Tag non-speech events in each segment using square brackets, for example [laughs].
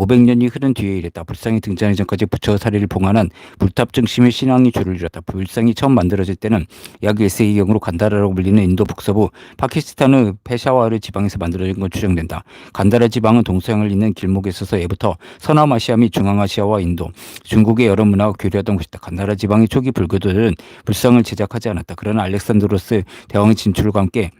500년이 흐른 뒤에 이랬다. 불상이 등장하기 전까지 부처 사례를 봉안한 불탑 중심의 신앙이 주를 이뤘다. 불상이 처음 만들어질 때는 약 1세기경으로 간다라라고 불리는 인도 북서부 파키스탄의 페샤와르 지방에서 만들어진 건 추정된다. 간다라 지방은 동서양을 잇는 길목에 있어서 예부터 서남아시아 및 중앙아시아와 인도, 중국의 여러 문화가 교류하던 곳이다. 간다라 지방의 초기 불교들은 불상을 제작하지 않았다. 그러나 알렉산드로스 대왕의 진출과 함께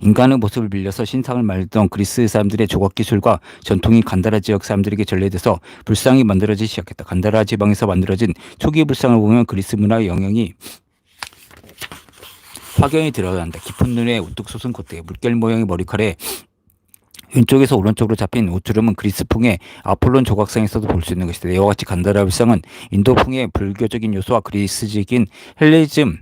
인간의 모습을 빌려서 신상을 만들던 그리스 사람들의 조각 기술과 전통이 간다라 지역 사람들에게 전래돼서 불상이 만들어지기 시작했다. 간다라 지방에서 만들어진 초기 불상을 보면 그리스 문화의 영향이 확연히 드러난다. 깊은 눈에 우뚝 솟은 콧대, 물결 모양의 머리칼에 왼쪽에서 오른쪽으로 잡힌 옷주름은 그리스풍의 아폴론 조각상에서도 볼 수 있는 것이다. 이와 같이 간다라 불상은 인도풍의 불교적인 요소와 그리스적인 헬레니즘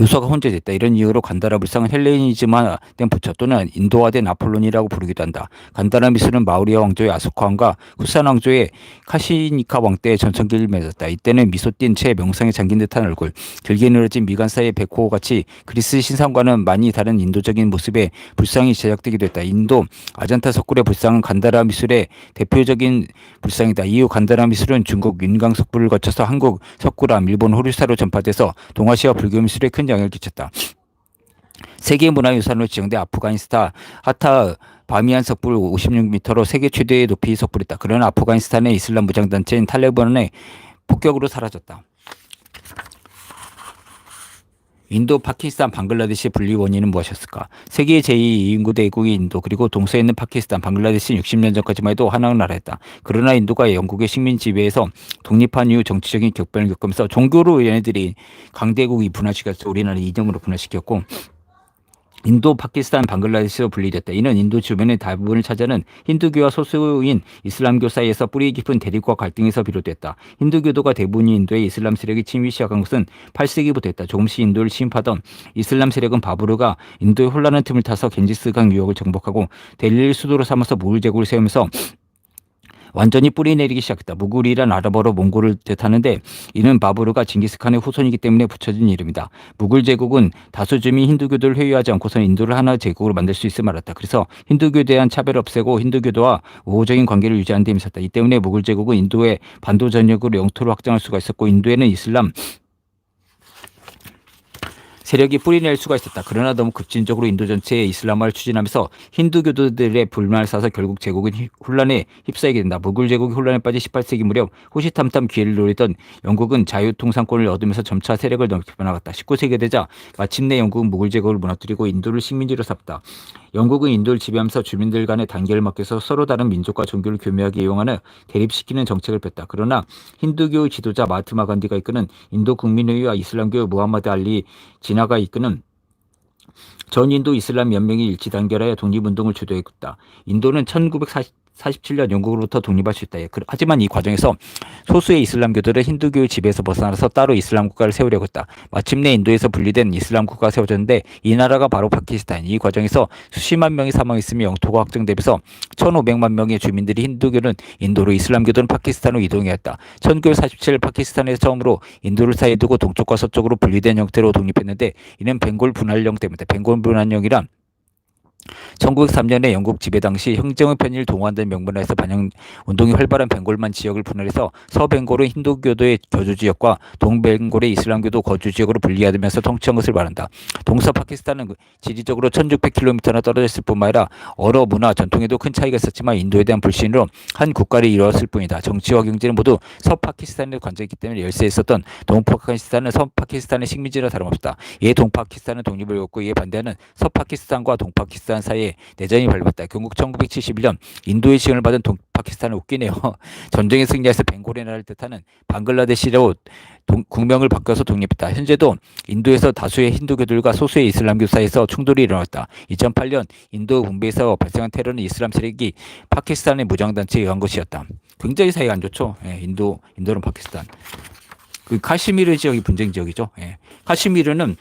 요소가 혼재됐다. 이런 이유로 간다라 불상은 헬레니즘화된 부처 또는 인도화된 아폴론이라고 부르기도 한다. 간다라 미술은 마우리아 왕조의 아소카 왕과 후산 왕조의 카시니카 왕 때의 전성기를 맺었다. 이때는 미소 띈채 명상에 잠긴 듯한 얼굴, 길게 늘어진 미간 사이의 백호 같이 그리스 신상과는 많이 다른 인도적인 모습의 불상이 제작되기도 했다. 인도 아잔타 석굴의 불상은 간다라 미술의 대표적인 불상이다. 이후 간다라 미술은 중국 윤강 석굴을 거쳐서 한국 석굴암, 일본 호류사로 전파돼서 동아시아 불교 미술에 큰 영향을 끼쳤다. 세계 문화유산으로 지정된 아프가니스탄 하타 바미안 석불 56m로 세계 최대의 높이 석불이다. 그러나 아프가니스탄의 이슬람 무장단체인 탈레반의 폭격으로 사라졌다. 인도, 파키스탄, 방글라데시 분리 원인은 무엇이었을까? 세계 제2인구 대국이 인도 그리고 동서에 있는 파키스탄, 방글라데시 60년 전까지만 해도 하나의 나라였다. 그러나 인도가 영국의 식민 지배에서 독립한 이후 정치적인 격변을 겪으면서 종교로 얘네들이 강대국이 분화시켜서 우리나라를 이념으로 분화시켰고 인도, 파키스탄, 방글라데시로 분리됐다. 이는 인도 주변의 대부분을 차지하는 힌두교와 소수인 이슬람교 사이에서 뿌리 깊은 대립과 갈등에서 비롯됐다. 힌두교도가 대부분이 인도의 이슬람 세력이 침입 시작한 것은 8세기부터 했다. 조금씩 인도를 침입하던 이슬람 세력은 바브르가 인도의 혼란한 틈을 타서 겐지스강 유역을 정복하고 델리를 수도로 삼아서 무울 제국을 세우면서 완전히 뿌리 내리기 시작했다. 무굴이란 아랍어로 몽골을 뜻하는데 이는 바브르가 징기스칸의 후손이기 때문에 붙여진 이름이다. 무굴 제국은 다수 주민 힌두교도를 회유하지 않고서 인도를 하나의 제국으로 만들 수 있을 말았다. 그래서 힌두교에 대한 차별을 없애고 힌두교도와 우호적인 관계를 유지하는 데 힘썼다. 이 때문에 무굴 제국은 인도의 반도 전역으로 영토를 확장할 수가 있었고 인도에는 이슬람 세력이 뿌리낼 수가 있었다. 그러나 너무 급진적으로 인도 전체에 이슬람화를 추진하면서 힌두교도들의 불만을 사서 결국 제국은 혼란에 휩싸이게 된다. 무굴 제국이 혼란에 빠진 18세기 무렵 호시탐탐 기회를 노리던 영국은 자유통상권을 얻으면서 점차 세력을 넓혀 나갔다. 19세기 되자 마침내 영국은 무굴 제국을 무너뜨리고 인도를 식민지로 삼다. 영국은 인도를 지배하면서 주민들 간의 단결을 막혀서 서로 다른 민족과 종교를 교묘하게 이용하는 대립시키는 정책을 폈다. 그러나 힌두교의 지도자 마트마 간디가 이끄는 인도 국민의회와 이슬람교 무함마드 알리 지나가 이끄는 전 인도 이슬람 연맹이 일치 단결하여 독립운동을 주도했다. 인도는 1940 47년 영국으로부터 독립할 수 있다. 그, 하지만 이 과정에서 소수의 이슬람교들은 힌두교의 지배에서 벗어나서 따로 이슬람 국가를 세우려고 했다. 마침내 인도에서 분리된 이슬람 국가가 세워졌는데 이 나라가 바로 파키스탄. 이 과정에서 수십만 명이 사망했으며 영토가 확정되면서 1,500만 명의 주민들이 힌두교는 인도로 이슬람교도는 파키스탄으로 이동했다. 1947 파키스탄에서 처음으로 인도를 사이에 두고 동쪽과 서쪽으로 분리된 형태로 독립했는데 이는 벵골 분할령 때문이다. 벵골 분할령이란 1903년에 영국 지배 당시 행정의 편의를 동원된 명분에서 반영 운동이 활발한 벵골만 지역을 분할해서 서벵골은 힌두교도의 거주 지역과 동벵골의 이슬람교도 거주 지역으로 분리하면서 통치한 것을 말한다. 동서 파키스탄은 그 지리적으로 1600km나 떨어져 있을 뿐만 아니라 언어, 문화, 전통에도 큰 차이가 있었지만 인도에 대한 불신으로 한 국가를 이루었을 뿐이다. 정치와 경제는 모두 서파키스탄에 관계있기 때문에 열세에 있었던 동파키스탄은 서파키스탄의 식민지라 다름없다. 이에 동파키스탄은 독립을 얻고 이에 반대하는 서파키스탄과 동파키스탄 사이에 내전이 발발했다. 결국 1971년 인도의 지원을 받은 동 파키스탄은 웃기네요. [laughs] 전쟁에 승리해서 벵골의 나라를 뜻하는 방글라데시로 동, 국명을 바꿔서 독립했다. 현재도 인도에서 다수의 힌두교들과 소수의 이슬람교 사이에서 충돌이 일어났다. 2008년 인도 분배에서 발생한 테러는 이슬람 세력이 파키스탄의 무장단체에 의한 것이었다. 굉장히 사이가 안 좋죠. 예, 인도, 인도는 파키스탄. 그 카시미르 지역이 분쟁 지역이죠. 예. 카시미르는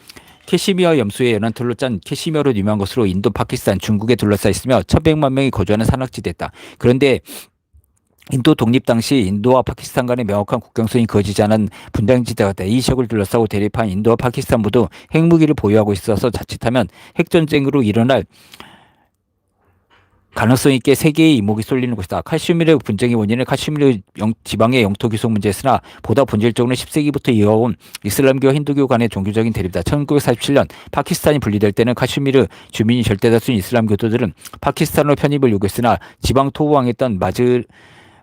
캐시미어 염소의 연안틀로 짠 캐시미어로 유명한 것으로 인도, 파키스탄, 중국에 둘러싸여 있으며 1100만 명이 거주하는 산악지대다. 그런데 인도 독립 당시 인도와 파키스탄 간의 명확한 국경선이 그어지지 않은 분쟁지대가 돼. 이 지역을 둘러싸고 대립한 인도와 파키스탄 모두 핵무기를 보유하고 있어서 자칫하면 핵전쟁으로 일어날 가능성 있게 세계의 이목이 쏠리는 것이다. 카슈미르 분쟁의 원인은 카슈미르 영, 지방의 영토 귀속 문제였으나 보다 본질적으로는 10세기부터 이어온 이슬람교와 힌두교 간의 종교적인 대립이다. 1947년 파키스탄이 분리될 때는 카슈미르 주민이 절대다수인 이슬람 교도들은 파키스탄으로 편입을 요구했으나 지방 토호왕했던 마즈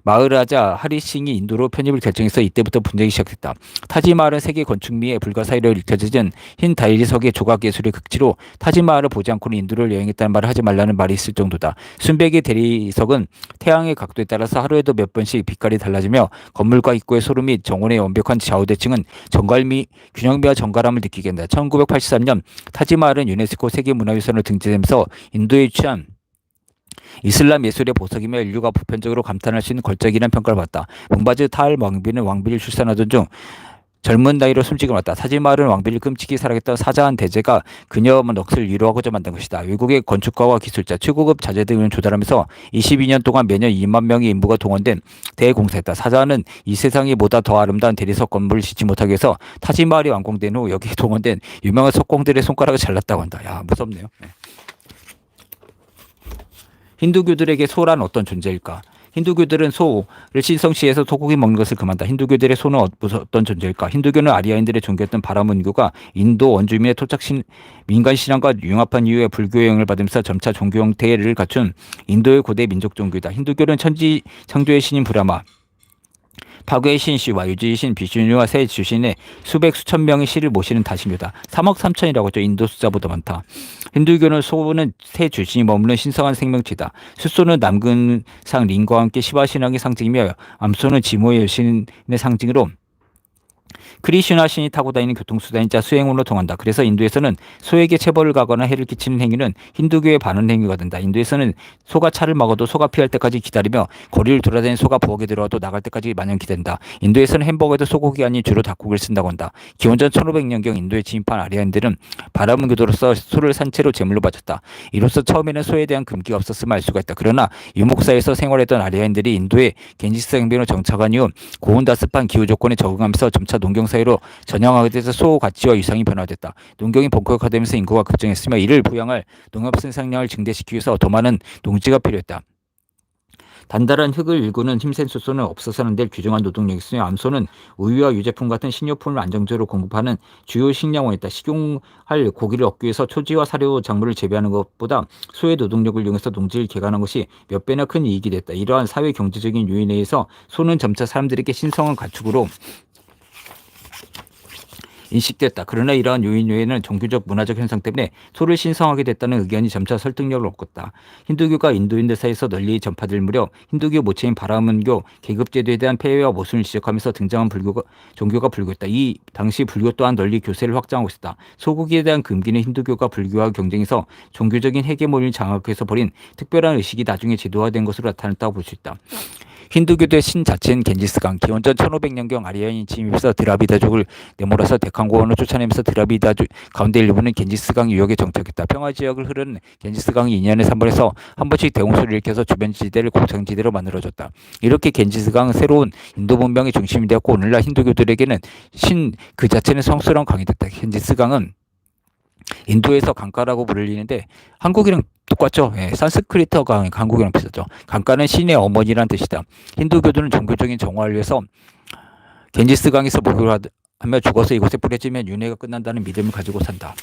마흐라자 하리싱이 인도로 편입을 결정해서 이때부터 분쟁이 시작됐다. 타지마할은 세계 건축미의 불가사의로 읽혀진 흰 다이리석의 조각 예술의 극지로 타지마할을 보지 않고는 인도를 여행했다는 말을 하지 말라는 말이 있을 정도다. 순백의 대리석은 태양의 각도에 따라서 하루에도 몇 번씩 빛깔이 달라지며 건물과 입구의 소름 및 정원의 완벽한 좌우대칭은 정갈미 균형미와 정갈함을 느끼게 한다. 1983년 타지마할은 유네스코 세계문화유산으로 등재되면서 인도에 취한 이슬람 예술의 보석이며 인류가 보편적으로 감탄할 수 있는 걸작이라는 평가를 받았다. 몽바즈 타알 왕비는 왕비를 출산하던 중 젊은 나이로 숨지고 났다. 타지마할은 왕비를 끔찍히 사랑했던 사자한 대제가 그녀의 넋을 위로하고자 만든 것이다. 외국의 건축가와 기술자, 최고급 자재 등을 조달하면서 22년 동안 매년 2만 명의 인부가 동원된 대공사였다. 사자는 이 세상이 보다 더 아름다운 대리석 건물을 짓지 못하기 위해서 타지마할이 완공된 후 여기에 동원된 유명한 석공들의 손가락을 잘랐다고 한다. 야 무섭네요. 네. 힌두교들에게 소란 어떤 존재일까? 힌두교들은 소를 신성시해서 소고기 먹는 것을 금한다. 힌두교들의 소는 어- 어떤 존재일까? 힌두교는 아리아인들의 종교였던 바라문교가 인도 원주민의 토착 신, 민간 신앙과 융합한 이후에 불교 영향을 받으면서 점차 종교 형태를 갖춘 인도의 고대 민족 종교이다. 힌두교는 천지 창조의 신인 브라마, 파괴의 신 시와 유지의 신 비슈누와 새 주신의 수백 수천 명의 시를 모시는 다신교다. 3억 3천이라고 하죠. 인도 숫자보다 많다. 힌두교는 소는 새 주신이 머무는 신성한 생명체다. 숫소는 남근상 링과 함께 시바 신앙의 상징이며 암소는 지모의 여신의 상징으로 크리슈나 신이 타고 다니는 교통수단이자 수행으로 통한다. 그래서 인도에서는 소에게 체벌을 가거나 해를 끼치는 행위는 힌두교의 반은 행위가 된다. 인도에서는 소가 차를 먹어도 소가 피할 때까지 기다리며 거리를 돌아다니는 소가 부엌에 들어와도 나갈 때까지 마냥 기다린다. 인도에서는 햄버거에도 소고기 아닌 주로 닭고기를 쓴다고 한다. 기원전 1500년경 인도에 진입한 아리아인들은 바라문 교도로서 소를 산채로 제물로 바쳤다. 이로써 처음에는 소에 대한 금기가 없었음을 알 수가 있다. 그러나 유목사에서 생활했던 아리아인들이 인도에 겐지스 행변으로 정착한 이후 고온다습한 기후 조건에 적응하면서 점차 농경 사 회로 전향하게 돼서 소 가치와 유상이 변화됐다. 농경이 본격화되면서 인구가 급증했으며 이를 부양할 농업 생산량을 증대시키기 위해서 더 많은 농지가 필요했다. 단단한 흙을 일구는 힘센 숫소는 없어서는 될 규정한 노동력이 있으며 암소는 우유와 유제품 같은 식료품을 안정적으로 공급하는 주요 식량원이다. 식용할 고기를 얻기 위해서 초지와 사료 작물을 재배하는 것보다 소의 노동력을 이용해서 농지를 개간한 것이 몇 배나 큰 이익이 됐다. 이러한 사회 경제적인 요인에 의해서 소는 점차 사람들에게 신성한 가축으로 인식됐다. 그러나 이러한 요인 외에는 종교적 문화적 현상 때문에 소를 신성하게 됐다는 의견이 점차 설득력을 얻었다. 힌두교가 인도인들 사이에서 널리 전파될 무렵 힌두교 모체인 바라문교 계급제도에 대한 폐해와 모순을 지적하면서 등장한 불교가 종교가 불교였다. 이 당시 불교 또한 널리 교세를 확장하고 있었다. 소고기에 대한 금기는 힌두교가 불교와 경쟁해서 종교적인 헤게모니를 장악해서 벌인 특별한 의식이 나중에 제도화된 것으로 나타났다고 볼 수 있다. 힌두교의 신 자체는 겐지스강 기원전 1500년경 아리아인 침입해서 드라비다족을 내몰아서 데칸고원을 쫓아내면서 드라비다족 가운데 일부는 겐지스강 유역에 정착했다. 평화 지역을 흐르는 겐지스강이 2년에 3번에서 한 번씩 대홍수를 일으켜서 주변 지대를 곡창지대로 만들어줬다. 이렇게 겐지스강은 새로운 인도 문명의 중심이 되었고 오늘날 힌두교들에게는 신 그 자체는 성스러운 강이 됐다. 겐지스강은 인도에서 강가라고 불리는데 한국이랑 똑같죠. 예, 산스크리트어가 한국이랑 비슷하죠. 강가는 신의 어머니란 뜻이다. 힌두교들은 종교적인 정화를 위해서 겐지스 강에서 목욕을 하며 죽어서 이곳에 뿌려지면 윤회가 끝난다는 믿음을 가지고 산다.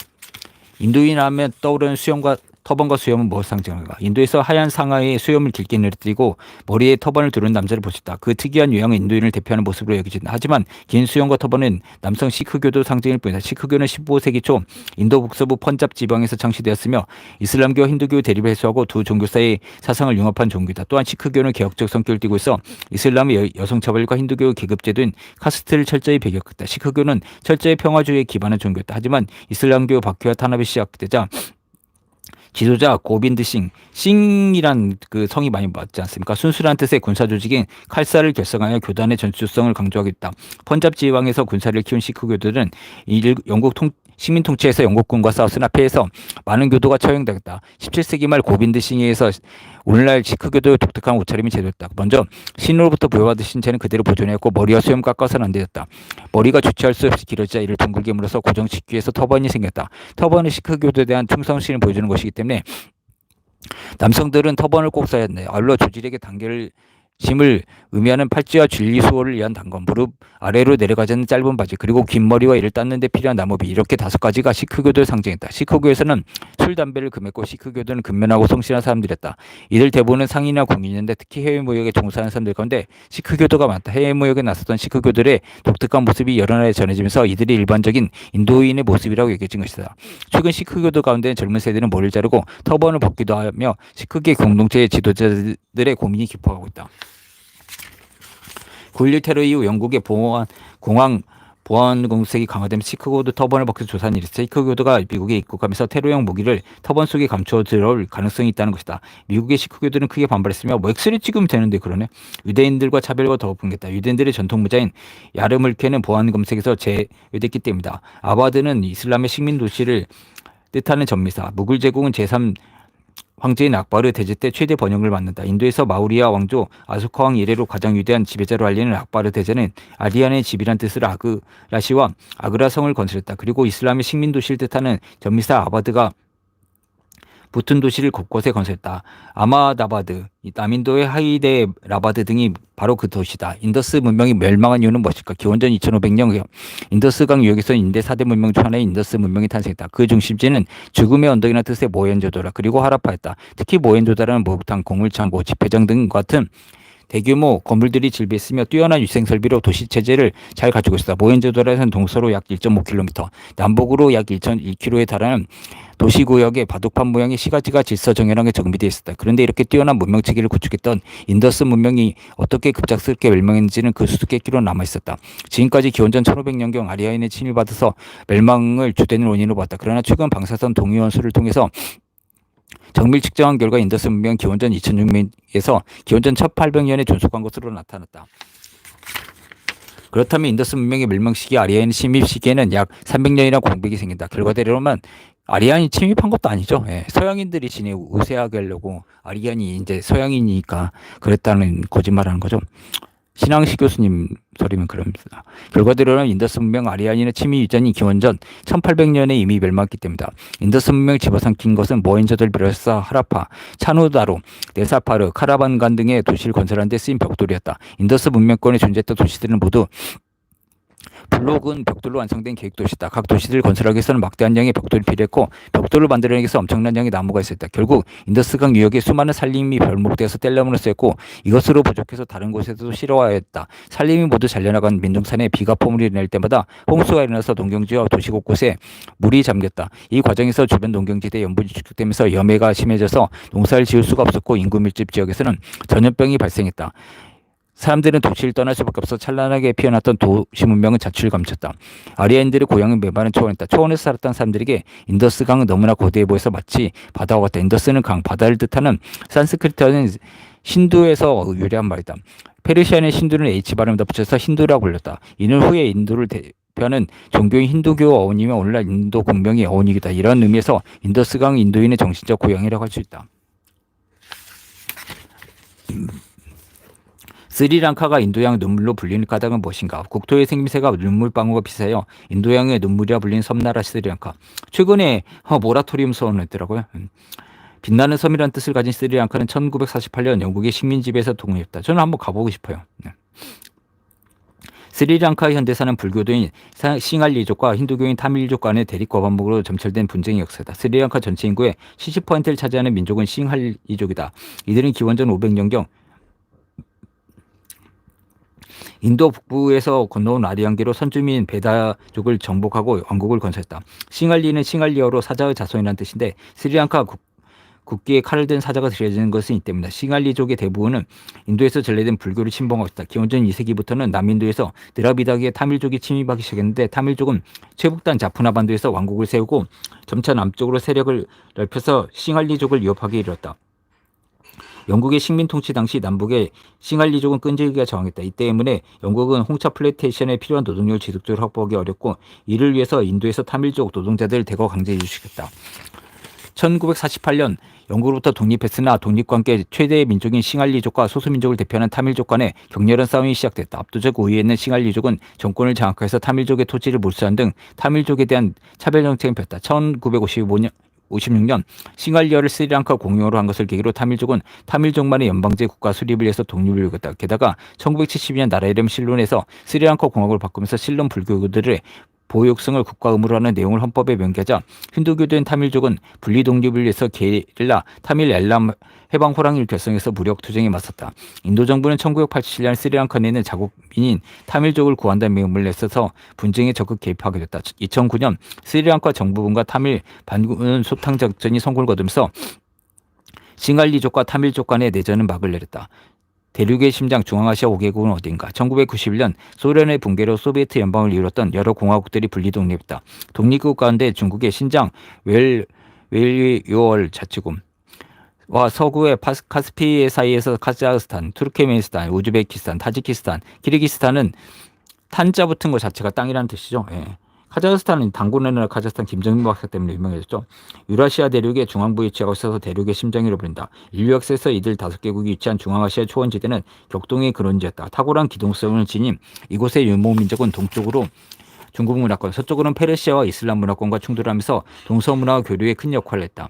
인도인 하면 떠오르는 수염과 터번과 수염은 무엇을 상징할까? 인도에서 하얀 상하에 수염을 길게 늘어뜨리고 머리에 터번을 두른 남자를 있다. 그 특이한 유형은 인도인을 대표하는 모습으로 여겨진다. 하지만 긴 수염과 터번은 남성 시크교도 상징일 뿐이다. 시크교는 15세기 초 인도 북서부 펀잡 지방에서 창시되었으며 이슬람교와 힌두교 대립을 해소하고 두 종교 사이의 사상을 융합한 종교다. 또한 시크교는 개혁적 성격을 띠고 있어 이슬람의 여, 성 차별과 힌두교 계급제도인 카스트를 철저히 배격했다. 시크교는 철저히 평화주의에 기반한 종교였다. 하지만 이슬람교 박해와 탄압이 시작되자 지도자 고빈드 싱, 싱이란 그 성이 많이 맞지 않습니까? 순수한 뜻의 군사 조직인 칼사를 결성하여 교단의 전투성을 강조하겠다. 펀잡 지방에서 군사를 키운 시크 교들은 일, 영국 통, 식민 통치에서 영국군과 싸웠으나 패해서 많은 교도가 처형되었다. 17세기 말 고빈드 싱에 의해서 오늘날 시크 교도의 독특한 옷차림이 제도했다. 먼저 신으로부터 부여받은 신체는 그대로 보존했고 머리와 수염 깎아서는 안 되었다. 머리가 주체할 수 없이 길어지자 이를 둥글게 물어서 위해서 터번이 생겼다. 터번은 시크 교도에 대한 충성심을 보여주는 것이기 때문에 남성들은 터번을 꼭 써야 했네. 아울러 조직에게 단계를 심을 의미하는 팔찌와 진리 수호를 위한 단검, 무릎 아래로 내려가지는 짧은 바지, 그리고 긴 머리와 이를 닦는 데 필요한 나무비 이렇게 다섯 가지가 시크교도를 상징했다. 시크교에서는 술, 담배를 금했고 시크교도는 근면하고 성실한 사람들이었다. 이들 대부분은 상인이나 공인인데 특히 해외 무역에 종사하는 사람들 가운데 시크교도가 많다. 해외 무역에 나섰던 시크교들의 독특한 모습이 여러 나라에 전해지면서 이들이 일반적인 인도인의 모습이라고 여겨진 것이다. 최근 시크교도 가운데 젊은 세대는 머리를 자르고 터번을 벗기도 하며 시크계 공동체의 지도자들의 고민이 깊어가고 있다. 9.11 테러 이후 영국의 보안, 공항 보안 공색이 강화되면 시크고도 터번을 벗겨 조사한 일이 시크교도가 미국에 입국하면서 테러용 무기를 터번 속에 감춰 들어올 가능성이 있다는 것이다. 미국의 시크교도는 크게 반발했으며 뭐 엑스를 찍으면 되는데 그러네. 유대인들과 차별과 더 분겠다. 유대인들의 전통 무자인 야르물케는 보안 검색에서 제외됐기 때문이다. 아바드는 이슬람의 식민 도시를 뜻하는 전미사. 무굴 제국은 제3 황제인 악바르 대제 때 최대 번영을 받는다. 인도에서 마우리아 왕조 아소카 왕 이래로 가장 위대한 지배자로 알리는 악바르 대제는 아리안의 집이란 뜻을 아그라시와 아그라 성을 건설했다. 그리고 이슬람의 식민 도시를 뜻하는 전미사 아바드가 붙은 도시를 곳곳에 건설했다. 아마다바드, 남인도의 하이데 라바드 등이 바로 그 도시다. 인더스 문명이 멸망한 이유는 무엇일까? 기원전 2500년 인더스강 유역에서 인대 4대 문명 중 하나의 인더스 문명이 탄생했다. 그 중심지는 죽음의 언덕이나 뜻의 모헨조도라 그리고 하라파였다. 특히 모헨조다라는 목욕탕, 공물창고, 집회장 등 같은 대규모 건물들이 질비했으며 뛰어난 위생 설비로 도시 체제를 잘 가지고 있었다. 모헨조도라에서는 동서로 약 1.5km, 남북으로 약 1.2km에 달하는 도시구역의 바둑판 모양의 시가지가 질서 정연하게 정비되어 있었다. 그런데 이렇게 뛰어난 문명 체계를 구축했던 인더스 문명이 어떻게 급작스럽게 멸망했는지는 그 수수께끼로 남아 있었다. 지금까지 기원전 1500년경 아리아인의 침입받아서 멸망을 주된 원인으로 봤다. 그러나 최근 방사선 동위원수를 통해서 정밀 측정한 결과 인더스 문명 기원전 2006년에서 기원전 1800년에 존속한 것으로 나타났다. 그렇다면 인더스 문명의 멸망 시기 아리아인 침입 시기에는 약 300년이나 공백이 생긴다. 결과대로만 아리안이 침입한 것도 아니죠. 예, 서양인들이 진에 우세하게 하려고 아리안이 이제 서양인이니까 그랬다는 거짓말하는 거죠. 신앙식 교수님 소리면 그럽니다. 결과대로는 인더스 문명 아리아인의 침입 이전인 기원전 1800년에 이미 멸망했기 때문이다. 인더스 문명 집어삼킨 것은 모헨조들 비롯해서 하라파, 차누다로, 네사파르, 카라반간 등의 도시를 건설하는 데 쓰인 벽돌이었다. 인더스 문명권에 존재했던 도시들은 모두 블록은 벽돌로 완성된 계획 도시다. 각 도시들을 건설하기 위해서는 막대한 양의 벽돌이 필요했고 벽돌을 만들어내기 위해서 엄청난 양의 나무가 있었다. 결국 인더스강 유역에 수많은 살림이 별목되어서 뗄나무를 쓰였고 이것으로 부족해서 다른 곳에서도 실어와야 했다. 살림이 모두 잘려나간 민둥산에 비가 포물이 낼 때마다 홍수가 일어나서 농경지와 도시 곳곳에 물이 잠겼다. 이 과정에서 주변 농경지대 염분이 축적되면서 염해가 심해져서 농사를 지을 수가 없었고 인구 밀집 지역에서는 전염병이 발생했다. 사람들은 도시를 떠날 수밖에 없어 찬란하게 피어났던 도시 문명은 자취를 감췄다. 아리아인들의 고향은 메바는 초원했다. 초원에서 살았던 사람들에게 인더스 강은 너무나 거대해 보여서 마치 바다와 같다. 인더스는 강, 바다를 뜻하는 산스크리트어는 신두에서 유래한 말이다. 페르시아의 신두는 H 발음을 붙여서 힌두라고 불렸다. 이는 후에 인도를 대표하는 종교인 힌두교 어원이며 오늘날 인도 공명의 어원이기다. 이런 의미에서 인더스강 인도인의 정신적 고향이라고 할 수 있다. 스리랑카가 인도양 눈물로 불리는 까닭은 무엇인가? 국토의 생김새가 눈물방울과 비슷하여 인도양의 눈물이라 불리는 섬나라 스리랑카. 최근에 어, 모라토리움 선언했더라고요. 음. 빛나는 섬이라는 뜻을 가진 스리랑카는 1948년 영국의 식민지배에서 독립했다. 저는 한번 가보고 싶어요. 네. 스리랑카 현대사는 불교도인 싱할리족과 힌두교인 타밀족 간의 대립 과반목으로 점철된 분쟁의 역사다. 스리랑카 전체 인구의 70%를 차지하는 민족은 싱할리족이다. 이들은 기원전 500년경 인도 북부에서 건너온 아리안계로 선주민 베다족을 정복하고 왕국을 건설했다. 싱할리는 싱할리어로 사자의 자손이라는 뜻인데 스리랑카 국, 국기에 칼을 든 사자가 들여지는 것은 이 때문이다. 싱할리족의 대부분은 인도에서 전래된 불교를 침범하고 있다. 기원전 2세기부터는 남인도에서 느라비다기의 타밀족이 침입하기 시작했는데 타밀족은 최북단 자푸나 반도에서 왕국을 세우고 점차 남쪽으로 세력을 넓혀서 싱할리족을 위협하게 이르렀다. 영국의 식민 통치 당시 남북의 싱할리족은 끈질기게 저항했다. 이 때문에 영국은 홍차 플레이테이션에 필요한 노동력을 지속적으로 확보하기 어렵고 이를 위해서 인도에서 타밀족 노동자들을 대거 강제 이주시켰다. 1948년 영국으로부터 독립했으나 독립과 함께 최대의 민족인 싱할리족과 소수민족을 대표하는 타밀족 간의 격렬한 싸움이 시작됐다. 압도적 우위에 있는 싱할리족은 정권을 장악해서 타밀족의 토지를 몰수한 등 타밀족에 대한 차별 정책을 폈다. 1955년 1956년 싱갈리어를 스리랑카 공용어로 한 것을 계기로 타밀족은 타밀족만의 연방제 국가 수립을 위해서 독립을 요구했다. 게다가 1972년 나라 이름 실론에서 스리랑카 공화국을 바꾸면서 실론 불교들의 보육성을 국가 의무로 하는 내용을 헌법에 명기하자 힌두교된 타밀족은 분리 독립을 위해서 게릴라 타밀 엘람 해방 호랑이를 결성해서 무력 투쟁에 맞섰다. 인도 정부는 1987년 스리랑카 내는 자국민인 타밀족을 구한다는 명분을 내서서 분쟁에 적극 개입하게 됐다. 2009년 스리랑카 정부군과 타밀 반군 소탕 작전이 성공을 거두면서 싱갈리족과 타밀족 간의 내전은 막을 내렸다. 대륙의 심장 중앙아시아 5개국은 어딘가? 1991년 소련의 붕괴로 소비에트 연방을 이뤘던 여러 공화국들이 분리 독립했다. 독립국 가운데 중국의 신장 웰 웰리요얼 자치구 와 서구의 파스, 카스피 사이에서 카자흐스탄, 투르케메니스탄, 우즈베키스탄, 타지키스탄, 키르기스탄은 탄자 붙은 것 자체가 땅이라는 뜻이죠. 예. 카자흐스탄은 당군의 나라 카자흐스탄 김정민 박사 때문에 유명해졌죠. 유라시아 대륙의 중앙부에 위치하고 있어서 대륙의 심장이라고 부른다. 인류 역사에서 이들 다섯 개국이 위치한 중앙아시아 초원지대는 격동의 근원지였다. 탁월한 기동성을 지닌 이곳의 유목민족은 동쪽으로 중국 문화권, 서쪽으로는 페르시아와 이슬람 문화권과 충돌하면서 동서문화 교류에 큰 역할을 했다.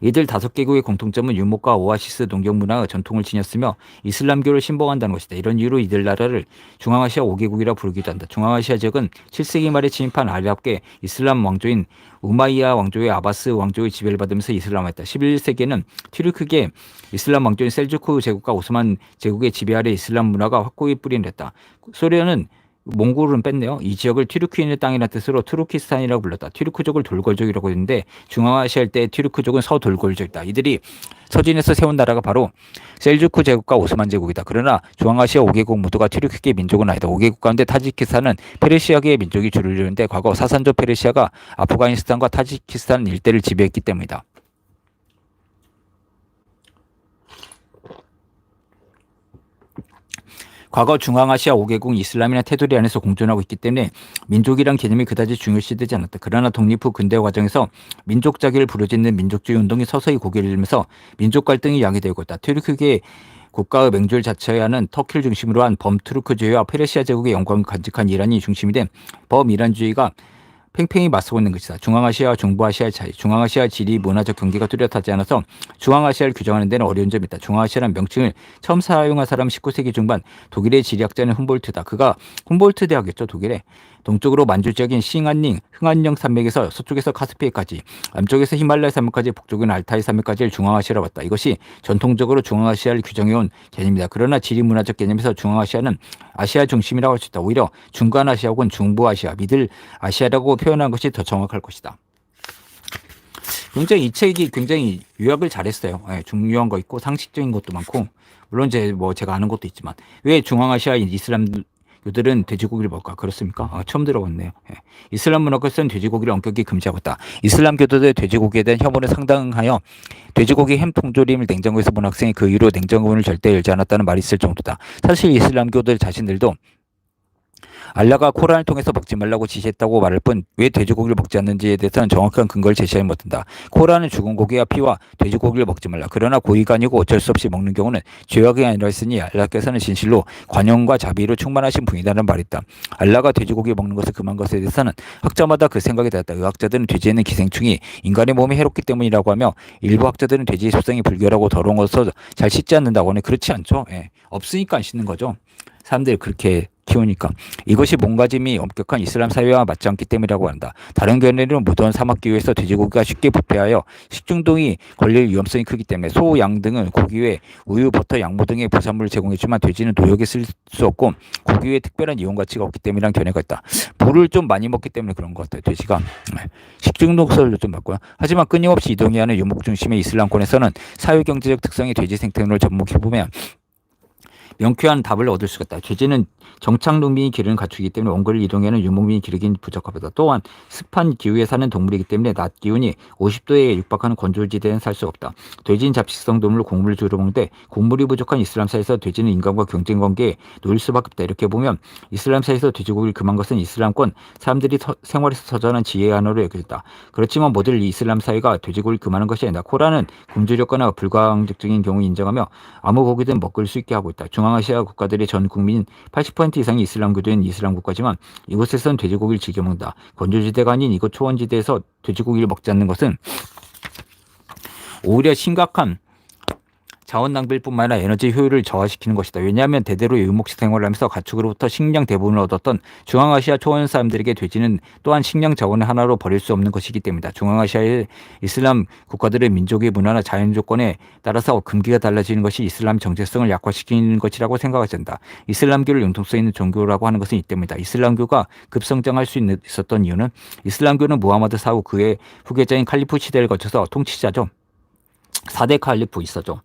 이들 다섯 개국의 공통점은 유목과 오아시스 농경 문화의 전통을 지녔으며 이슬람교를 신봉한다는 것이다. 이런 이유로 이들 나라를 중앙아시아 5개국이라 부르기도 한다. 중앙아시아 지역은 7세기 말에 침입한 아랍계 이슬람 왕조인 우마이야 왕조의 아바스 왕조의 지배를 받으면서 이슬람화했다. 11세기에는 튀르크계 이슬람 왕조인 셀주크 제국과 오스만 제국의 지배 아래 이슬람 문화가 확고히 뿌리냈다. 소련은 몽골은 뺐네요. 이 지역을 튀르키인의 땅이라는 뜻으로 투르키스탄이라고 불렀다. 튀르크족을 돌골족이라고 했는데 중앙아시아일 때 튀르크족은 서돌골족이다. 이들이 서진에서 세운 나라가 바로 셀주크 제국과 오스만 제국이다. 그러나 중앙아시아 5개국 모두가 튀르키계 민족은 아니다. 5개국 가운데 타지키스탄은 페르시아계의 민족이 주를 이루는데 과거 사산조 페르시아가 아프가니스탄과 타지키스탄 일대를 지배했기 때문이다. 과거 중앙아시아 5개국 이슬람이나 테두리 안에서 공존하고 있기 때문에 민족이란 개념이 그다지 중요시되지 않았다. 그러나 독립 후 근대 과정에서 민족 자기를 부르짖는 민족주의 운동이 서서히 고개를 들면서 민족 갈등이 야기되고 있다. 튀르크계 국가의 맹주를 자처하는 터키를 중심으로 한 범투르크주의와 페르시아 제국의 영광을 간직한 이란이 중심이 된 범이란주의가 팽팽히 맞서고 있는 것이다. 중앙아시아와 중부아시아의 차이. 중앙아시아 지리 문화적 경계가 뚜렷하지 않아서 중앙아시아를 규정하는 데는 어려운 점이 있다. 중앙아시아라는 명칭을 처음 사용한 사람은 19세기 중반 독일의 지리학자는 훔볼트다. 그가 훔볼트 대학이었죠. 독일에. 동쪽으로 만주 지역인 싱안닝, 흥안령 산맥에서 서쪽에서 카스피해까지, 남쪽에서 히말라야 산맥까지, 북쪽은 알타이 산맥까지를 중앙아시아로 봤다. 이것이 전통적으로 중앙아시아를 규정해온 개념이다. 그러나 지리 문화적 개념에서 중앙아시아는 아시아 중심이라고 할 수 있다. 오히려 중간아시아 혹은 중부아시아, 미들 아시아라고 표현한 것이 더 정확할 것이다. 굉장히 이 책이 굉장히 요약을 잘했어요. 예, 중요한 거 있고 상식적인 것도 많고 물론 이제 뭐 제가 아는 것도 있지만 왜 중앙아시아 이슬람 요들은 돼지고기를 먹을까 그렇습니까? 아, 처음 들어봤네요. 예. 이슬람 문화권에서는 돼지고기를 엄격히 금지하고 있다. 이슬람 교도들 돼지고기에 대한 혐오를 상당하여 돼지고기 햄 통조림을 냉장고에서 본 학생이 그 이후로 냉장고문을 절대 열지 않았다는 말이 있을 정도다. 사실 이슬람교들 자신들도 알라가 코란을 통해서 먹지 말라고 지시했다고 말할 뿐 왜 돼지고기를 먹지 않는지에 대해서는 정확한 근거를 제시하지 못한다. 코란은 죽은 고기와 피와 돼지고기를 먹지 말라. 그러나 고의가 아니고 어쩔 수 없이 먹는 경우는 죄악이 아니라 했으니 알라께서는 진실로 관용과 자비로 충만하신 분이라는 말이 있다. 알라가 돼지고기 먹는 것을 금한 것에 대해서는 학자마다 그 생각이 다르다. 의학자들은 돼지에 있는 기생충이 인간의 몸에 해롭기 때문이라고 하며 일부 학자들은 돼지의 속성이 불결하고 더러운 것을 잘 씻지 않는다고 하는 그렇지 않죠. 예. 없으니까 안 씻는 거죠. 사람들이 그렇게 키우니까 이것이 몸가짐이 엄격한 이슬람 사회와 맞지 않기 때문이라고 한다. 다른 견해는 무더운 사막 기후에서 돼지고기가 쉽게 부패하여 식중독이 걸릴 위험성이 크기 때문에 소, 양 등은 고기 외 우유, 버터, 양모 등의 부산물을 제공했지만 돼지는 도역에 쓸 수 없고 고기 외에 특별한 이용 가치가 없기 때문이란 견해가 있다. 물을 좀 많이 먹기 때문에 그런 것 같아요. 돼지가 네. 식중독설도 좀 맞고요. 하지만 끊임없이 이동해 하는 유목 중심의 이슬람권에서는 사회 경제적 특성이 돼지 생태론을 접목해 보면 명쾌한 답을 얻을 수가 있다. 돼지는 정착 농민이 기르는 가축이기 때문에 원거리를 이동하는 유목민이 기르긴 부적합하다. 또한 습한 기후에 사는 동물이기 때문에 낮 기온이 50도에 육박하는 건조지대는 살 수 없다. 돼지는 잡식성 동물 곡물을 주로 먹는데 곡물이 부족한 이슬람사에서 돼지는 인간과 경쟁 관계에 놓일 수밖에 없다. 이렇게 보면 이슬람사에서 돼지고기를 금한 것은 이슬람권 사람들이 서, 생활에서 서전한 지혜의 하나로 여겨졌다. 그렇지만 모델 이슬람 사회가 돼지고기를 금하는 것이 아니다. 코란은 굶주렸거나 불강적인 경우 인정하며 아무 고기든 먹을 수 있게 하고 있다. 중앙 중앙아시아 국가들의 전 국민 80% 이상이 이슬람교도인 이슬람 국가지만 이곳에선 돼지고기를 즐겨 먹는다. 건조지대가 아닌 이곳 초원지대에서 돼지고기를 먹지 않는 것은 오히려 심각한 자원 낭비일 뿐만 아니라 에너지 효율을 저하시키는 것이다. 왜냐하면 대대로 유목식 생활을 하면서 가축으로부터 식량 대부분을 얻었던 중앙아시아 초원 사람들에게 돼지는 또한 식량 자원의 하나로 버릴 수 없는 것이기 때문이다. 중앙아시아의 이슬람 국가들의 민족의 문화나 자연 조건에 따라서 금기가 달라지는 것이 이슬람 정체성을 약화시키는 것이라고 생각하신다. 이슬람교를 융통성 있는 종교라고 하는 것은 이 때문이다. 이슬람교가 급성장할 수 있었던 이유는 이슬람교는 무하마드 사후 그의 후계자인 칼리프 시대를 거쳐서 통치자죠. 4대 칼리프 있었죠.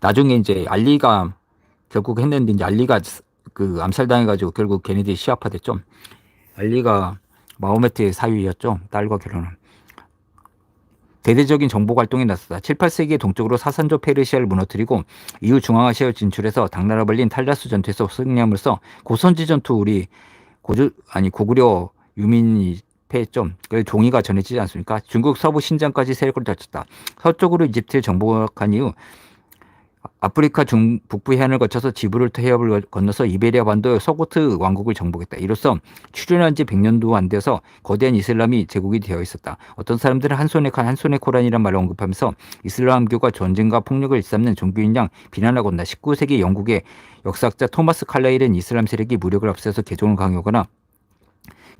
나중에 이제 알리가 결국 했는데 이제 알리가 그 암살당해가지고 결국 걔네들이 시합화됐죠. 알리가 마호메트의 사위였죠. 딸과 결혼은. 대대적인 정복 활동에 나섰다. 7, 8세기에 동쪽으로 사산조 페르시아를 무너뜨리고 이후 중앙아시아에 진출해서 당나라 벌린 탈라스 전투에서 승리함으로써 고선지 전투 우리 고주 아니 고구려 유민이 패했죠. 그 종이가 전해지지 않습니까? 중국 서부 신장까지 세력을 다쳤다. 서쪽으로 이집트를 정복한 이후 아프리카 중 북부 해안을 거쳐서 지브롤 해협을 건너서 이베리아 반도 서고트 왕국을 정복했다. 이로써 출현한 지 100년도 안 돼서 거대한 이슬람이 제국이 되어 있었다. 어떤 사람들은 한 손에 칸, 한 손에 코란이란 말을 언급하면서 이슬람교가 전쟁과 폭력을 일삼는 종교인 양 비난하고 있다. 19세기 영국의 역사학자 토마스 칼라일은 이슬람 세력이 무력을 앞세서 개종을 강요하거나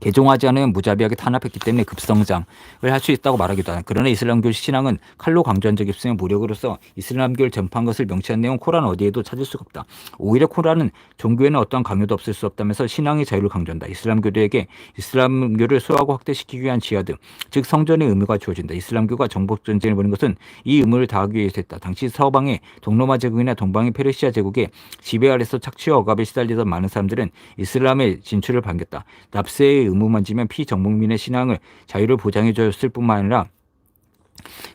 개종하지 않으면 무자비하게 탄압했기 때문에 급성장을 할 수 있다고 말하기도 하다. 그러나 이슬람교 신앙은 칼로 강조한 적이 없으며 무력으로서 이슬람교를 전파한 것을 명시한 내용 코란 어디에도 찾을 수가 없다. 오히려 코란은 종교에는 어떠한 강요도 없을 수 없다면서 신앙의 자유를 강조한다. 이슬람교도에게 이슬람교를 수하고 확대시키기 위한 지하드, 즉 성전의 의무가 주어진다. 이슬람교가 정복 전쟁을 벌인 것은 이 의무를 다하기 위해서 했다. 당시 서방의 동로마 제국이나 동방의 페르시아 제국의 지배 아래서 착취와 억압에 시달리던 많은 사람들은 이슬람의 진출을 반겼다. 납세의 의무만 지면 피정복민의 신앙을 자유를 보장해 줬을 뿐만 아니라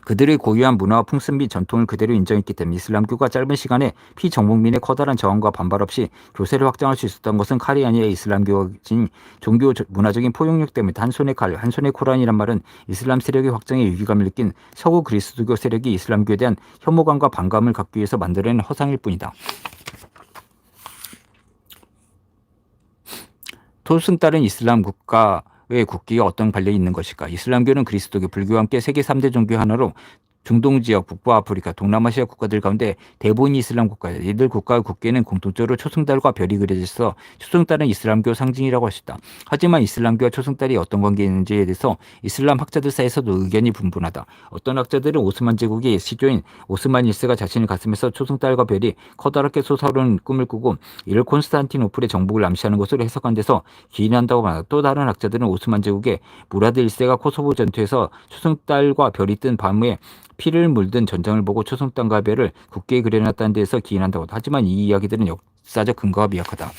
그들의 고유한 문화와 풍습 및 전통을 그대로 인정했기 때문에 이슬람교가 짧은 시간에 피정복민의 커다란 저항과 반발 없이 교세를 확장할 수 있었던 것은 칼이 아니라 이슬람교진 종교 문화적인 포용력 때문에 한 손에 칼, 한 손에 코란이란 말은 이슬람 세력의 확장에 위기감을 느낀 서구 그리스도교 세력이 이슬람교에 대한 혐오감과 반감을 갖기 위해서 만들어낸 허상일 뿐이다. 토승 따른 이슬람 국가의 국기가 어떤 관련이 있는 것일까? 이슬람교는 그리스도교, 불교와 함께 세계 3대 종교 하나로 중동 지역, 북부 아프리카, 동남아시아 국가들 가운데 대부분이 이슬람 국가예요. 이들 국가의 국기에는 공통적으로 초승달과 별이 그려져 있어 초승달은 이슬람교 상징이라고 할 수 있다. 하지만 이슬람교와 초승달이 어떤 관계가 있는지에 대해서 이슬람 학자들 사이에서도 의견이 분분하다. 어떤 학자들은 오스만 제국의 시조인 오스만 1세가 자신의 가슴에서 초승달과 별이 커다랗게 솟아오르는 꿈을 꾸고 이를 콘스탄티노플의 정복을 암시하는 것으로 해석한 데서 기인한다고 말한다. 또 다른 학자들은 오스만 제국의 무라드 1세가 코소보 전투에서 초승달과 별이 뜬 밤에 피를 물든 전장을 보고 초승달과 별을 굳게 그려놨다는 데서 기인한다고. 하지만 이 이야기들은 역사적 근거가 미약하다.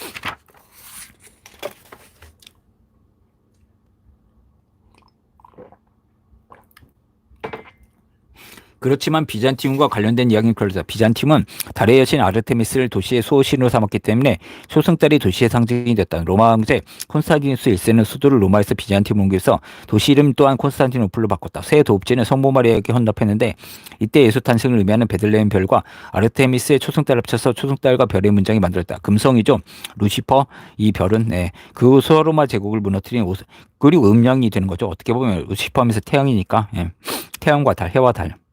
그렇지만 비잔티움과 관련된 이야기는 그러다. 비잔티움은 달의 여신 아르테미스를 도시의 수호신으로 삼았기 때문에 초승달이 도시의 상징이 됐다. 로마 황제 콘스탄티누스 1세는 수도를 로마에서 비잔티움 옮겨서 도시 이름 또한 콘스탄티노플로 바꿨다. 새 도읍지는 성모 마리아에게 헌납했는데 이때 예수 탄생을 의미하는 베들레헴 별과 아르테미스의 초승달을 합쳐서 초승달과 별의 문장이 만들었다. 금성이죠. 루시퍼 이 별은 네. 그 소로마 제국을 무너뜨린 오 그리고 음양이 되는 거죠. 어떻게 보면 루시퍼 하면서 태양이니까 예. 태양과 달, 해와 달.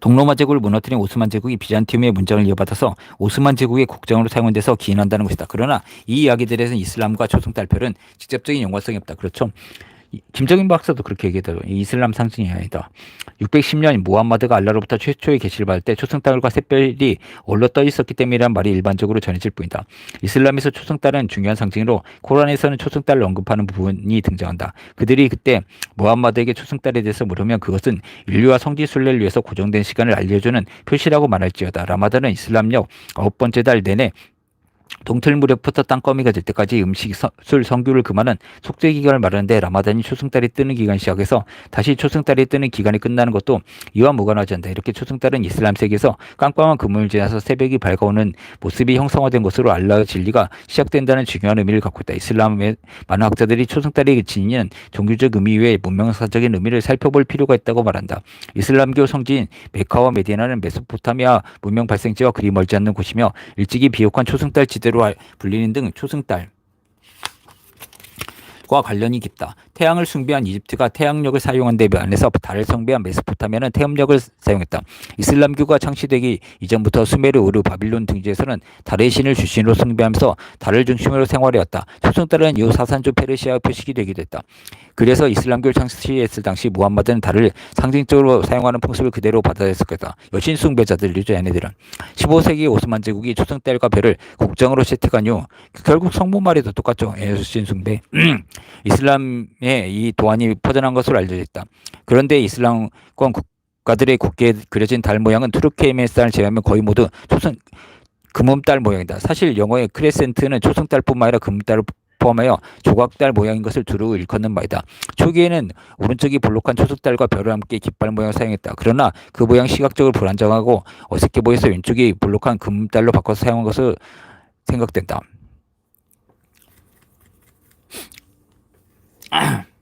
동로마 제국을 무너뜨린 오스만 제국이 비잔티움의 문장을 이어받아서 오스만 제국의 국정으로 사용돼서 기인한다는 것이다. 그러나 이 이야기들에서는 이슬람과 조승달별은 직접적인 연관성이 없다. 그렇죠? 김정인 박사도 그렇게 얘기하더라고요. 이슬람 상징이 아니다. 610년 무함마드가 알라로부터 최초의 계시를 받을 때 초승달과 샛별이 올려 떠 있었기 때문이란 말이 일반적으로 전해질 뿐이다. 이슬람에서 초승 달은 중요한 상징으로 코란에서는 초승 달을 언급하는 부분이 등장한다. 그들이 그때 무함마드에게 초승 달에 대해서 물으면 그것은 인류와 성지 순례를 위해서 고정된 시간을 알려주는 표시라고 말할지어다. 라마단은 이슬람력 아홉 번째 달 내내 동틀 무렵부터 땅거미가 될 때까지 음식, 서- 술, 성교를 금하는 속죄 기간을 말하는데 라마단이 초승달이 뜨는 기간 시작해서 다시 초승달이 뜨는 기간이 끝나는 것도 이와 무관하지 않다. 이렇게 초승달은 이슬람 세계에서 깜깜한 금을 지나서 새벽이 밝아오는 모습이 형성화된 것으로 알라의 진리가 시작된다는 중요한 의미를 갖고 있다. 이슬람의 많은 학자들이 초승달이 지니는 종교적 의미 외에 문명사적인 의미를 살펴볼 필요가 있다고 말한다. 이슬람교 성지인 메카와 메디나는 메소포타미아 문명 발생지와 그리 멀지 않는 곳이며 일찍이 비옥한 초승달 지대로 알- 불리는 등 초승달 과 관련이 깊다. 태양을 숭배한 이집트가 태양력을 사용한 데 반해서 달을 숭배한 메소포타미아는 태음력을 사용했다. 이슬람교가 창시되기 이전부터 수메르, 우르, 바빌론 등지에서는 달의 신을 주신으로 숭배하면서 달을 중심으로 생활해왔다. 초승달은 이후 사산조 페르시아 표식이 되기도 했다. 그래서 이슬람교를 창시했을 당시 무함마드는 달을 상징적으로 사용하는 풍습을 그대로 받아들였을 거다. 여신 숭배자들이죠, 얘네들은. 15세기 오스만 제국이 초승 달과 별을 국정으로 채택한 이후 결국 더 똑같죠. 예, 여신 숭배. [clears throat] 이슬람의 이 도안이 퍼져난 것으로 알려져 있다. 그런데 이슬람권 국가들의 국기에 그려진 달 모양은 투르케메스탄을 제외하면 거의 모두 초승 금음달 모양이다. 사실 영어의 크레센트는 초승달뿐만 아니라 금음달을 포함하여 조각달 모양인 것을 두루 일컫는 바이다. 초기에는 오른쪽이 볼록한 초승달과 별을 함께 깃발 모양을 사용했다. 그러나 그 모양 시각적으로 불안정하고 어색해 보여서 왼쪽이 볼록한 금달로 바꿔서 사용한 것으로 생각된다. [clears throat]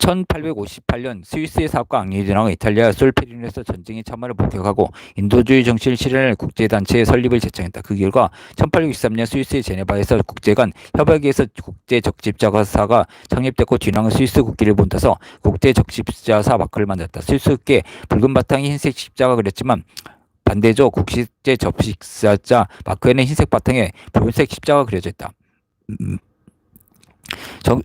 1858년 스위스의 사업가 앙리드랑은 이탈리아 솔페리노에서 전쟁의 참화를 목격하고 인도주의 정치를 실현할 국제단체의 설립을 제청했다. 그 결과 1863년 스위스의 제네바에서 국제간 협약에서 국제적십자사가 창립됐고 뒤낭은 스위스 국기를 본따서 국제적십자사 마크를 만들었다. 스위스께 붉은 바탕에 흰색 십자가 그렸지만 반대죠. 국제 접식자자 마크에는 흰색 바탕에 붉은색 십자가 그려져 있다. 음. 정,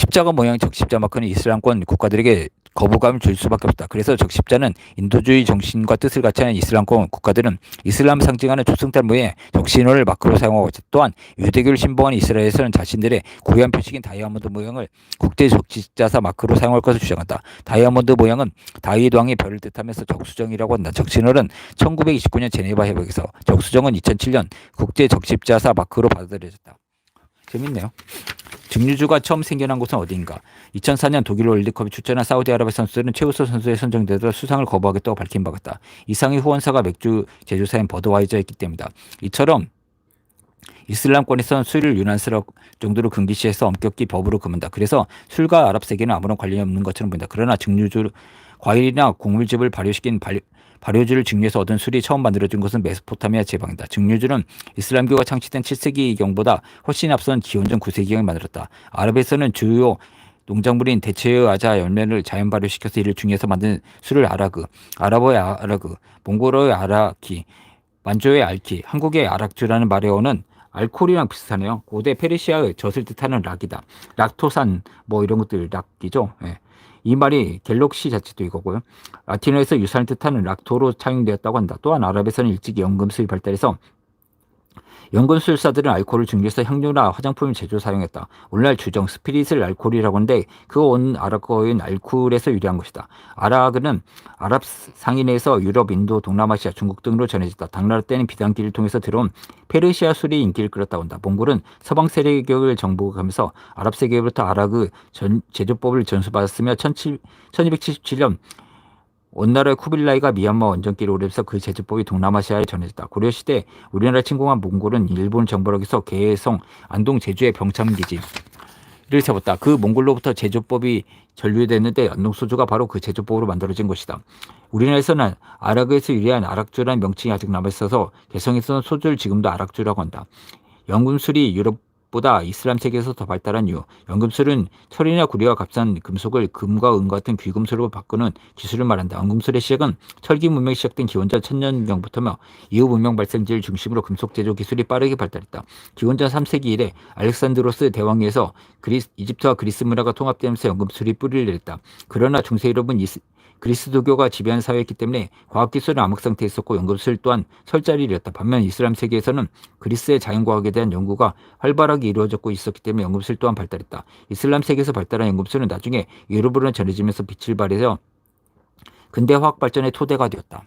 십자가 모양 적십자 마크는 이슬람권 국가들에게 거부감을 줄 수밖에 없다. 그래서 적십자는 인도주의 정신과 뜻을 같이 하는 이슬람권 국가들은 이슬람 상징하는 초승달 모의 적신호를 마크로 사용하고 있다. 또한 유대교를 신봉하는 이스라엘에서는 자신들의 고유한 표식인 다이아몬드 모양을 국제 적십자사 마크로 사용할 것을 주장한다. 다이아몬드 모양은 다윗 왕의 별을 뜻하면서 적수정이라고 한다. 적신호는 1929년 제네바 협약에서 적수정은 2007년 국제 적십자사 마크로 받아들여졌다. 재밌네요. 증류주가 처음 생겨난 곳은 어디인가? 2004년 독일 월드컵에 출전한 사우디아라비아 선수들은 최우수 선수에 선정되도 수상을 거부하겠다고 밝힌 바 같다. 이상의 후원사가 맥주 제조사인 버드와이저였기 때문이다. 이처럼 이슬람권에서는 술을 유난스러울 정도로 금기시해서 엄격히 법으로 금한다. 그래서 술과 아랍 세계는 아무런 관련이 없는 것처럼 보인다. 그러나 증류주 과일이나 곡물즙을 발효시킨 발, 발효주를 증류해서 얻은 술이 처음 만들어진 것은 메소포타미아 지방이다. 증류주는 이슬람교가 창시된 7세기경보다 훨씬 앞선 기원전 9세기경에 만들었다. 아랍에서는 주요 농작물인 대체의 아자 열매를 자연 발효시켜서 이를 중에서 만든 술을 아라그, 아랍어의 아라그, 몽골어의 아라키, 만조의 알키, 한국의 아락주라는 말에 오는 알코올이랑 비슷하네요. 고대 페르시아의 젖을 뜻하는 락이다. 락토산 뭐 이런 것들 락이죠. 예. 이 말이 갤럭시 자체도 이거고요. 라틴어에서 유산을 뜻하는 락토로 차용되었다고 한다. 또한 아랍에서는 일찍 연금술이 발달해서 연금술사들은 알코올을 증류해서 향료나 화장품을 제조 사용했다. 오늘날 주정 스피릿을 알코올이라고 하는데 그 온 아랍어인 알쿨에서 유래한 것이다. 아라그는 아랍 상인에서 유럽, 인도, 동남아시아, 중국 등으로 전해졌다. 당나라 때는 비단길을 통해서 들어온 페르시아 술이 인기를 끌었다고 한다. 몽골은 서방 세력을 정복하면서 아랍 세계로부터 아라그 전, 제조법을 전수받았으며 1277년 원나라의 쿠빌라이가 미얀마 원정길을 오르면서 그 제조법이 동남아시아에 전해졌다. 고려시대 우리나라 침공한 몽골은 일본 정벌하기서 개성, 안동, 제주의 병참기지를 세웠다. 그 몽골로부터 제조법이 전류됐는데 안동 소주가 바로 그 제조법으로 만들어진 것이다. 우리나라에서는 아락에서 유래한 아락주라는 명칭이 아직 남아있어서 개성에서는 소주를 지금도 아락주라고 한다. 연금술이 유럽 보다 이슬람 세계에서 더 발달한 이유 연금술은 철이나 구리와 값싼 금속을 금과 은 같은 귀금술로 바꾸는 기술을 말한다. 연금술의 시작은 철기 문명이 시작된 기원전 천년경부터며 이후 문명 발생지를 중심으로 금속 제조 기술이 빠르게 발달했다. 기원전 3세기 이래 알렉산드로스 대왕에서 그리스, 이집트와 그리스 문화가 통합되면서 연금술이 뿌리를 내렸다. 그러나 중세 유럽은 이스, 그리스도교가 지배한 사회였기 때문에 과학기술은 암흑 상태에 있었고 연금술 또한 설자리를 잃었다. 반면 이슬람 세계에서는 그리스의 자연과학에 대한 연구가 활발하게 이루어졌고 있었기 때문에 연금술 또한 발달했다. 이슬람 세계에서 발달한 연금술은 나중에 유럽으로 전해지면서 빛을 발해서 근대 화학 발전의 토대가 되었다.